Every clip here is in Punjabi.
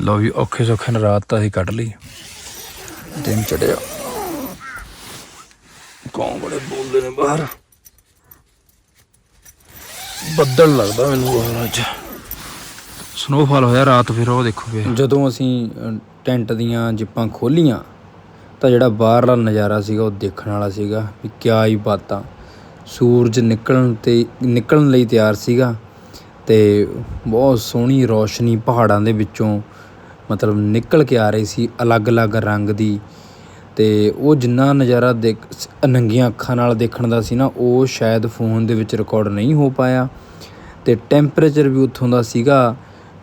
ਲਓ ਵੀ ਔਖੇ ਸੌਖੇ ਨਾਲ ਰਾਤ ਤਾਂ ਅਸੀਂ ਕੱਢ ਲਈ। ਦਿਨ ਚੜਿਆ। ਕੌਣ ਬੜੇ ਬੋਲਦੇ ਨੇ ਬਾਹਰ? ਬੱਦਲ ਲੱਗਦਾ ਮੈਨੂੰ ਬਾਹਰ ਅੱਜ। ਸਨੋਫਾਲ ਹੋਇਆ ਰਾਤ, ਫਿਰ ਉਹ ਦੇਖੋ ਫਿਰ। ਜਦੋਂ ਅਸੀਂ ਟੈਂਟ ਦੀਆਂ ਜਿੱਪਾਂ ਖੋਲੀਆਂ, ਤਾਂ ਜਿਹੜਾ ਬਾਹਰਲਾ ਨਜ਼ਾਰਾ ਸੀਗਾ, ਉਹ ਦੇਖਣ ਵਾਲਾ ਸੀਗਾ ਵੀ ਕਿਆ ਹੀ ਬਾਤਾਂ। ਸੂਰਜ ਨਿਕਲਣ ਤੇ, ਨਿਕਲਣ ਲਈ ਤਿਆਰ ਸੀਗਾ ਤੇ ਬਹੁਤ ਸੋਹਣੀ ਰੌਸ਼ਨੀ ਪਹਾੜਾਂ ਦੇ ਵਿੱਚੋਂ ਮਤਲਬ ਨਿਕਲ ਕੇ ਆ ਰਹੀ ਸੀ ਅਲੱਗ-ਅਲੱਗ ਰੰਗ ਦੀ ਅਤੇ ਉਹ ਜਿੰਨਾ ਨਜ਼ਾਰਾ ਦੇਖ ਨੰਗੀਆਂ ਅੱਖਾਂ ਨਾਲ ਦੇਖਣ ਦਾ ਸੀ ਨਾ, ਉਹ ਸ਼ਾਇਦ ਫੋਨ ਦੇ ਵਿੱਚ ਰਿਕਾਰਡ ਨਹੀਂ ਹੋ ਪਾਇਆ ਅਤੇ ਟੈਂਪਰੇਚਰ ਵੀ ਉੱਥੋਂ ਦਾ ਸੀਗਾ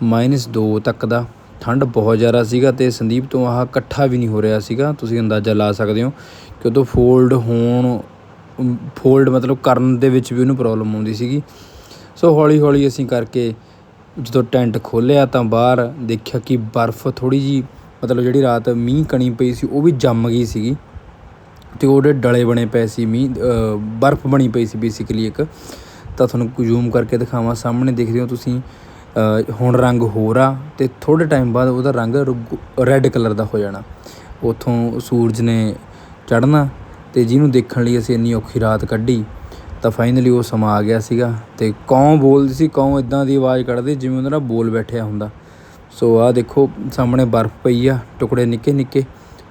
ਮਾਈਨਸ ਦੋ ਤੱਕ ਦਾ। ਠੰਡ ਬਹੁਤ ਜ਼ਿਆਦਾ ਸੀਗਾ ਅਤੇ ਸੰਦੀਪ ਤੋਂ ਆਹ ਇਕੱਠਾ ਵੀ ਨਹੀਂ ਹੋ ਰਿਹਾ ਸੀਗਾ, ਤੁਸੀਂ ਅੰਦਾਜ਼ਾ ਲਾ ਸਕਦੇ ਹੋ ਕਿ ਉਦੋਂ ਫੋਲਡ ਹੋਣ ਫੋਲਡ ਮਤਲਬ ਕਰਨ ਦੇ ਵਿੱਚ ਵੀ ਉਹਨੂੰ ਪ੍ਰੋਬਲਮ ਆਉਂਦੀ ਸੀਗੀ। ਸੋ ਹੌਲੀ ਹੌਲੀ ਅਸੀਂ ਕਰਕੇ ਜਦੋਂ ਟੈਂਟ ਖੋਲ੍ਹਿਆ ਤਾਂ ਬਾਹਰ ਦੇਖਿਆ ਕਿ ਬਰਫ਼ ਥੋੜ੍ਹੀ ਜਿਹੀ, ਮਤਲਬ ਜਿਹੜੀ ਰਾਤ ਮੀਂਹ ਕਣੀ ਪਈ ਸੀ, ਉਹ ਵੀ ਜੰਮ ਗਈ ਸੀਗੀ। ਅਤੇ ਉਹਦੇ ਡਲੇ ਬਣੇ ਪਏ ਸੀ ਮੀਂਹ ਬਰਫ਼ ਬਣੀ ਪਈ ਸੀ ਬੇਸਿਕਲੀ ਇੱਕ। ਤਾਂ ਤੁਹਾਨੂੰ ਜ਼ੂਮ ਕਰਕੇ ਦਿਖਾਵਾਂ, ਸਾਹਮਣੇ ਦੇਖਦੇ ਹੋ ਤੁਸੀਂ ਹੁਣ ਰੰਗ ਹੋਰ ਆ ਅਤੇ ਥੋੜ੍ਹੇ ਟਾਈਮ ਬਾਅਦ ਉਹਦਾ ਰੰਗ ਰੈੱਡ ਕਲਰ ਦਾ ਹੋ ਜਾਣਾ। ਉੱਥੋਂ ਸੂਰਜ ਨੇ ਚੜ੍ਹਨਾ ਅਤੇ ਜਿਹਨੂੰ ਦੇਖਣ ਲਈ ਅਸੀਂ ਇੰਨੀ ਔਖੀ ਰਾਤ ਕੱਢੀ ਤਾਂ ਫਾਈਨਲੀ ਉਹ ਸਮਾਂ ਆ ਗਿਆ ਸੀਗਾ ਤੇ ਕੌਂ ਬੋਲਦੀ ਸੀ ਕੌਂ ਇਦਾਂ ਦੀ ਆਵਾਜ਼ ਕੱਢਦੀ ਜਿਵੇਂ ਉਹਦਾ ਨਾ ਬੋਲ ਬੈਠਿਆ ਹੁੰਦਾ। ਸੋ ਆਹ ਦੇਖੋ ਸਾਹਮਣੇ ਬਰਫ਼ ਪਈ ਆ ਟੁਕੜੇ ਨਿੱਕੇ ਨਿੱਕੇ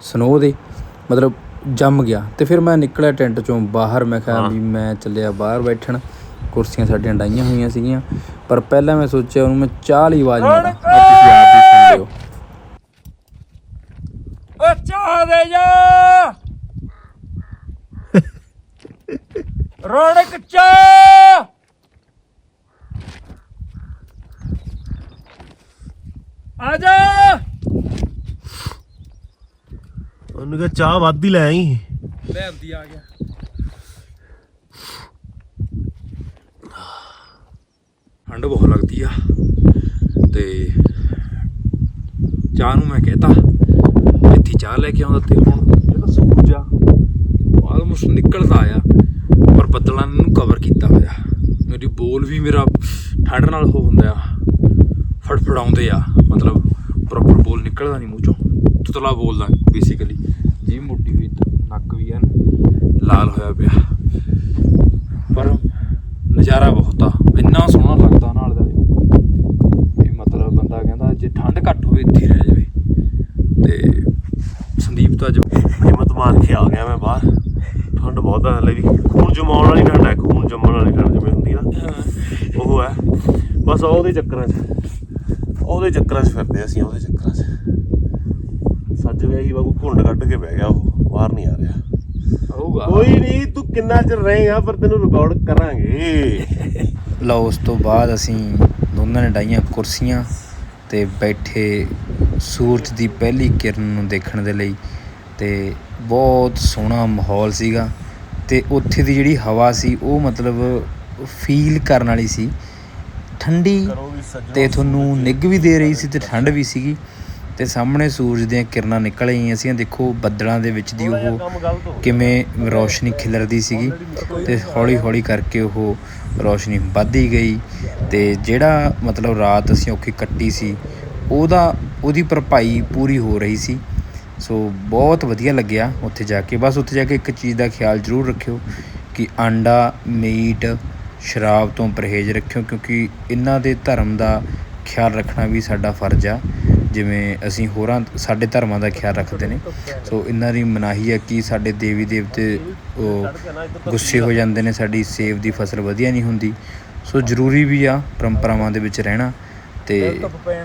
ਸਨੋ ਦੇ ਮਤਲਬ ਜੰਮ ਗਿਆ। ਤੇ ਫਿਰ ਮੈਂ ਨਿਕਲਿਆ ਟੈਂਟ ਚੋਂ ਬਾਹਰ ਮੈਂ ਕਿਹਾ ਵੀ ਮੈਂ ਚੱਲਿਆ ਬਾਹਰ ਬੈਠਣ। ਕੁਰਸੀਆਂ ਸਾਡੀਆਂ ਡਾਈਆਂ ਹੋਈਆਂ ਸੀਗੀਆਂ ਪਰ ਪਹਿਲਾਂ ਮੈਂ ਸੋਚਿਆ ਉਹਨੂੰ ਮੈਂ ਚਾਹ ਲਈ ਆਵਾਜ਼ ਮਾਰਾਂ। ਤੁਸੀਂ ਆਪ ਹੀ ਸੁਣ ਲਿਓ। ਓ ਚਾਹ ਦੇ ਜਾ! ਰੌਣਕ ਚਾਹ ਆ ਜਾ। ਉਹਨੂੰ ਕਹ ਚਾਹ ਵੱਧ ਹੀ ਲੈ ਆਈ। ਲੈ ਆਂਦੀ ਆ ਗਿਆ। ਠੰਡ ਬਹੁਤ ਲੱਗਦੀ ਆ। ਤੇ ਚਾਹ ਨੂੰ ਮੈਂ ਕਹਿਤਾ ਇੱਥੇ ਚਾਹ ਲੈ ਕੇ ਆਉਂਦਾ ਤੇ ਹੁਣ ਜਿਹੜਾ ਸੂਰਜ ਆ। ਆਲਮੋਸਟ ਨਿਕਲਦਾ ਆ। ਬੱਦਲਾਂ ਨੇ ਇਹਨੂੰ ਕਵਰ ਕੀਤਾ ਹੋਇਆ। ਮੇਰੀ ਬੋਲ ਵੀ ਮੇਰਾ ਠੰਡ ਨਾਲ ਉਹ ਹੁੰਦਾ ਆ, ਫੜਫੜਾਉਂਦੇ ਆ। ਮਤਲਬ ਪ੍ਰੋਪਰ ਬੋਲ ਨਿਕਲਦਾ ਨਹੀਂ ਮੂੰਹ ਚੋਂ। ਤੁਤਲਾ ਬੋਲਦਾ ਬੇਸਿਕਲੀ ਜੀ ਮੋਟੀ ਹੋਈ ਨੱਕ ਵੀ ਐਨ ਲਾਲ ਹੋਇਆ ਪਿਆ। ਪਰ ਨਜ਼ਾਰਾ ਬਹੁਤ ਆ। ਇੰਨਾ ਸੋਹਣਾ ਲੱਗਦਾ ਨਾਲ ਦਾ। ਵੀ ਮਤਲਬ ਬੰਦਾ ਕਹਿੰਦਾ, ਜੇ ਠੰਡ ਘੱਟ ਹੋਵੇ, ਇੱਥੇ ਰਹਿ ਜਾਵੇ। ਤੇ ਸੰਦੀਪ ਤਾਂ ਅੱਜ ਹਿੰਮਤ ਮਾਰ ਕੇ ਆ ਗਿਆ ਮੈਂ ਬਾਹਰ। ਠੰਡ ਬਹੁਤ ਹੈ ਹਲੇ ਵੀ। ਖੂਨ ਜਮਾਉਣ ਵਾਲੀ ਠੰਡ ਹੈ ਖੂਨ ਜੰਮਣ ਵਾਲੀ ਠੰਡ ਜਿਵੇਂ ਹੁੰਦੀ ਨਾ। ਉਹ ਹੈ। ਬਸ ਉਹਦੇ ਚੱਕਰਾਂ 'ਚ। ਉਹਦੇ ਚੱਕਰਾਂ 'ਚ ਫਿਰਦੇ ਅਸੀਂ ਉਹਦੇ ਚੱਕਰਾਂ 'ਚ। ਸੱਜ ਗਿਆ ਹੀ ਵਾਂਗੂ ਘੁੰਡ ਕੱਢ ਕੇ ਬਹਿ ਗਿਆ ਉਹ ਬਾਹਰ ਨਹੀਂ ਆ ਰਿਹਾ। ਹੋਊਗਾ ਕੋਈ ਨਹੀਂ ਤੂੰ ਕਿੰਨਾ ਚਿਰ ਰਹੇਗਾ ਪਰ ਤੈਨੂੰ ਰਿਕਾਰਡ ਕਰਾਂਗੇ। ਲਓ ਉਸ ਤੋਂ ਬਾਅਦ ਅਸੀਂ ਦੋਨਾਂ ਨੇ ਡਾਈਆਂ ਕੁਰਸੀਆਂ ਤੇ ਬੈਠੇ ਸੂਰਜ ਦੀ ਪਹਿਲੀ ਕਿਰਨ ਨੂੰ ਦੇਖਣ ਦੇ ਲਈ। ਤੇ ਬਹੁਤ ਸੋਹਣਾ ਮਾਹੌਲ ਸੀਗਾ ਤੇ ਉੱਥੇ ਦੀ ਜਿਹੜੀ ਹਵਾ ਸੀ ਉਹ ਮਤਲਬ ਫੀਲ ਕਰਨ ਵਾਲੀ ਸੀ। ਠੰਡੀ ਤੇ ਤੁਹਾਨੂੰ ਨਿੱਘ ਵੀ ਦੇ ਰਹੀ ਸੀ ਤੇ ਠੰਡ ਵੀ ਸੀਗੀ। ਤੇ ਸਾਹਮਣੇ ਸੂਰਜ ਦੀਆਂ ਕਿਰਨਾਂ ਨਿਕਲ ਆਈਆਂ ਸੀ ਦੇਖੋ ਬੱਦਲਾਂ ਦੇ ਵਿੱਚ ਦੀ ਉਹ ਕਿਵੇਂ ਰੌਸ਼ਨੀ ਖਿਲਰਦੀ ਸੀਗੀ। ਤੇ ਹੌਲੀ ਹੌਲੀ ਕਰਕੇ ਉਹ ਰੌਸ਼ਨੀ ਵੱਧਦੀ ਗਈ ਤੇ ਜਿਹੜਾ ਮਤਲਬ ਰਾਤ ਅਸੀਂ ਔਖੀ ਕੱਟੀ ਸੀ ਉਹਦਾ ਉਹਦੀ ਭਰਪਾਈ ਪੂਰੀ ਹੋ ਰਹੀ ਸੀ। ਸੋ ਬਹੁਤ ਵਧੀਆ ਲੱਗਿਆ ਉੱਥੇ ਜਾ ਕੇ। ਬਸ ਉੱਥੇ ਜਾ ਕੇ ਇੱਕ ਚੀਜ਼ ਦਾ ਖਿਆਲ ਜ਼ਰੂਰ ਰੱਖਿਓ ਕਿ ਆਂਡਾ, ਮੀਟ, ਸ਼ਰਾਬ ਤੋਂ ਪਰਹੇਜ਼ ਰੱਖਿਓ ਕਿਉਂਕਿ ਇਹਨਾਂ ਦੇ ਧਰਮ ਦਾ ਖਿਆਲ ਰੱਖਣਾ ਵੀ ਸਾਡਾ ਫਰਜ਼ ਆ। ਜਿਵੇਂ ਅਸੀਂ ਹੋਰਾਂ, ਸਾਡੇ ਧਰਮਾਂ ਦਾ ਖਿਆਲ ਰੱਖਦੇ ਨੇ। ਸੋ ਇਹਨਾਂ ਦੀ ਮਨਾਹੀ ਹੈ ਕਿ ਸਾਡੇ ਦੇਵੀ ਦੇਵਤੇ ਉਹ ਗੁੱਸੇ ਹੋ ਜਾਂਦੇ ਨੇ, ਸਾਡੀ ਸੇਵ ਦੀ ਫਸਲ ਵਧੀਆ ਨਹੀਂ ਹੁੰਦੀ। ਸੋ ਜ਼ਰੂਰੀ ਵੀ ਆ ਪਰੰਪਰਾਵਾਂ ਦੇ ਵਿੱਚ ਰਹਿਣਾ ਤੇ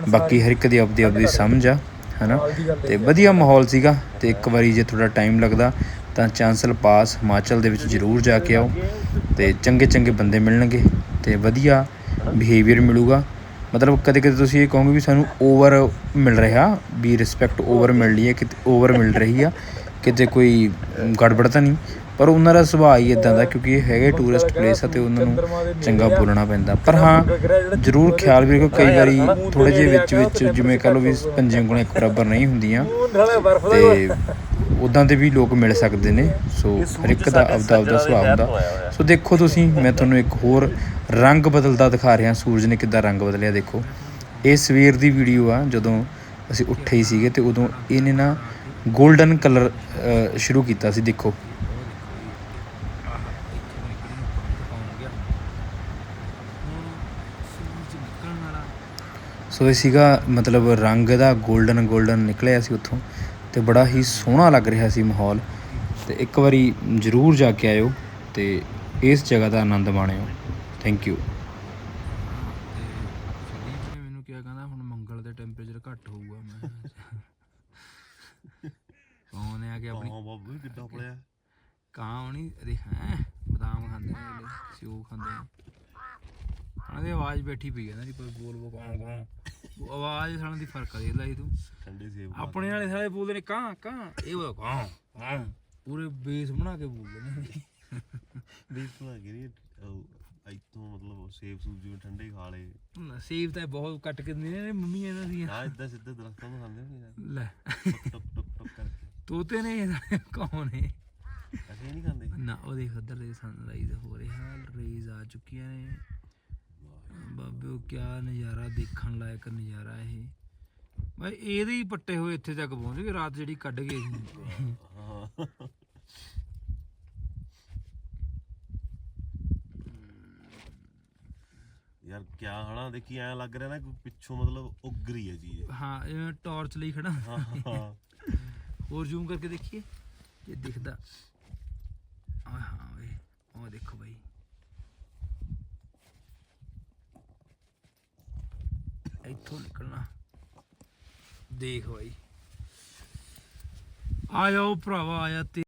ਬਾਕੀ ਹਰ ਇੱਕ ਦੀ ਆਪਦੀ ਆਪਦੀ ਸਮਝ ਆ। ਹਨਾ? ਤੇ ਵਧੀਆ ਮਾਹੌਲ ਸੀਗਾ ਤੇ ਇੱਕ ਵਾਰੀ ਜੇ ਥੋੜਾ ਟਾਈਮ ਲੱਗਦਾ ਤਾਂ ਚਾਂਸਲ ਪਾਸ ਹਿਮਾਚਲ ਦੇ ਵਿੱਚ ਜ਼ਰੂਰ ਜਾ ਕੇ ਆਓ ਤੇ ਚੰਗੇ ਚੰਗੇ ਬੰਦੇ ਮਿਲਣਗੇ ਤੇ ਵਧੀਆ ਬਿਹੇਵੀਅਰ ਮਿਲੂਗਾ। ਮਤਲਬ ਕਦੇ ਕਦੇ ਤੁਸੀਂ ਇਹ ਕਹੋਗੇ ਵੀ ਸਾਨੂੰ ਓਵਰ ਮਿਲ ਰਿਹਾ ਵੀ ਰਿਸਪੈਕਟ ਓਵਰ ਮਿਲ ਰਹੀ ਹੈ ਕਿ ਓਵਰ ਮਿਲ ਰਹੀ ਆ ਕਿਤੇ ਕੋਈ ਗੜਬੜ ਤਾਂ ਨਹੀਂ। ਪਰ ਉਹਨਾਂ ਦਾ ਸੁਭਾਅ ਹੀ ਇਦਾਂ ਦਾ ਕਿਉਂਕਿ ਇਹ ਹੈਗੇ ਟੂਰਿਸਟ ਪਲੇਸ ਆ ਤੇ ਉਹਨਾਂ ਨੂੰ ਚੰਗਾ ਬੋਲਣਾ ਪੈਂਦਾ। ਪਰ ਹਾਂ, ਜ਼ਰੂਰ ਖਿਆਲ ਵੀ ਰੱਖੋ, ਕਈ ਵਾਰੀ ਥੋੜੇ ਜਿਹੇ ਵਿੱਚ ਵਿੱਚ ਜਿਵੇਂ ਕਹ ਲਓ ਵੀ ਪੰਜੇ ਉਂਗਲਾਂ ਇੱਕ ਬਰਾਬਰ ਨਹੀਂ ਹੁੰਦੀਆਂ ਤੇ ਉਦਾਂ ਦੇ ਵੀ ਲੋਕ ਮਿਲ ਸਕਦੇ ਨੇ, ਸੋ ਹਰ ਇੱਕ ਦਾ ਆਪਦਾ ਆਪਦਾ ਸੁਭਾਅ ਹੁੰਦਾ। ਸੋ ਦੇਖੋ ਤੁਸੀਂ, ਮੈਂ ਤੁਹਾਨੂੰ ਇੱਕ ਹੋਰ ਰੰਗ ਬਦਲਦਾ ਦਿਖਾ ਰਿਹਾ, ਸੂਰਜ ਨੇ ਕਿੱਦਾਂ ਰੰਗ ਬਦਲਿਆ, ਦੇਖੋ। ਇਹ ਸਵੇਰ ਦੀ ਵੀਡੀਓ ਆ, ਜਦੋਂ ਅਸੀਂ ਉੱਠੇ ਹੀ ਸੀਗੇ ਤੇ ਉਦੋਂ ਇਹਨੇ ਨਾ 골ਡਨ ਕਲਰ ਸ਼ੁਰੂ ਕੀਤਾ ਸੀ, ਦੇਖੋ। ਸੋ ਇਹ ਸੀਗਾ ਮਤਲਬ ਰੰਗ ਦਾ 골ਡਨ 골ਡਨ ਨਿਕਲਿਆ ਸੀ ਉੱਥੋਂ ਤੇ ਬੜਾ ਹੀ ਸੋਹਣਾ ਲੱਗ ਰਿਹਾ ਸੀ ਮਾਹੌਲ। ਤੇ ਇੱਕ ਵਾਰੀ ਜ਼ਰੂਰ ਜਾ ਕੇ ਆਇਓ ਤੇ ਇਸ ਜਗ੍ਹਾ ਦਾ ਆਨੰਦ ਮਾਣਿਓ। ਥੈਂਕ ਯੂ ਮੈਨੂੰ ਕਿਹਾ ਕਹਿੰਦਾ ਹੁਣ ਮੰਗਲ ਦੇ ਟੈਂਪਰੇਚਰ ਘੱਟ ਹੋਊਗਾ ਮੈਂ ਉਹਨੇ ਆ ਕੇ ਆਪਣੀ ਹਾਂ ਬਾਬੂ ਕਿੱਡਾ ਪੜਿਆ? ਕਾਂ ਹੋਣੀ? ਦੇਖ ਹੈਂ ਬਦਾਮ ਖਾਂਦੇ ਨੇ ਸਿਓ ਖਾਂਦੇ ਨੇ। ਉਹਨਾਂ ਦੀ ਆਵਾਜ਼ ਬੈਠੀ ਪਈ ਹੈ ਨਾ ਜੀ ਕੋਈ ਬੋਲ ਬੋ ਕਾਂ ਕਾਂ ਉਹ ਆਵਾਜ਼ ਸਾਲਾਂ ਦੀ ਫ਼ਰਕ ਆ ਦੇਖ ਲੈ ਤੂੰ। ਠੰਡੇ ਸੇਬ ਆਪਣੇ ਵਾਲੇ ਸਾਰੇ ਬੋਲਦੇ ਨੇ ਕਾਂ ਕਾਂ ਇਹ ਉਹ ਕਾਂ ਕਾਂ ਪੂਰੇ ਬੇਸ ਬਣਾ ਕੇ ਬੋਲਦੇ ਨੇ। ਦੇਖ ਭਲਾ ਕਿ ਨਹੀਂ ਇੱਥੋਂ ਮਤਲਬ ਸੇਬ ਸੂਬ ਜਿਵੇਂ ਠੰਡੇ ਖਾ ਲੇ ਨਾ, ਸੇਬ ਤਾਂ ਬਹੁਤ ਕੱਟ ਕੇ ਦਿੰਦੇ ਨੇ ਮੰਮੀ ਇਹਨਾਂ ਦੀਆਂ। ਆ ਇਦਾਂ ਸਿੱਧੇ ਦਰਖਤਾਂ ਤੋਂ ਖਾਂਦੇ ਨਹੀਂ ਲੈ। ਟੁਕ ਟੁਕ ਟੁਕ ਕਰਕੇ। ਤੋਤੇ ਨੇ ਕੌਣ ਨੇ? ਅਸੀਂ ਨਹੀਂ ਖਾਂਦੇ। ਨਾ ਉਹ ਦੇਖ ਉਧਰ ਦੇ ਸਨਰਾਈਜ਼ ਹੋ ਰਿਹਾ ਰੇਜ਼ ਆ ਚੁੱਕੀਆਂ ਨੇ। ਬਾਬੇ ਉਹ ਕਿਆ ਨਜ਼ਾਰਾ ਦੇਖਣ ਲਾਇਕ ਨਜ਼ਾਰਾ ਇਹ। ਭਾਈ ਇਹਦੇ ਹੀ ਪੱਟੇ ਹੋਏ ਇੱਥੇ ਤੱਕ ਪਹੁੰਚ ਗਏ ਰਾਤ ਜਿਹੜੀ ਕੱਢ ਗਏ ਸੀ ਹਾਂ ਯਾਰ ਕਿਆ ਹਨਾ ਦੇਖੀ ਐ ਲੱਗ ਰਿਹਾ ਨਾ ਕੋਈ ਪਿੱਛੋਂ ਮਤਲਬ ਉਗਰੀ ਹੈ ਜੀ। ਹਾਂ ਇਹ ਟਾਰਚ ਲਈ ਖੜਾ। ਹਾਂ ਹੋਰ ਜ਼ੂਮ ਕਰਕੇ ਦੇਖੀਏ ਇਹ ਦਿਖਦਾ। ਆ ਹਾਂ ਵੇ ਉਹ ਦੇਖੋ ਭਾਈ ਇੱਥੋਂ ਨਿਕਲਣਾ। ਦੇਖ ਭਾਈ ਆ ਜਾਓ ਭਰਾਵਾ ਆਇਆ ਤੇ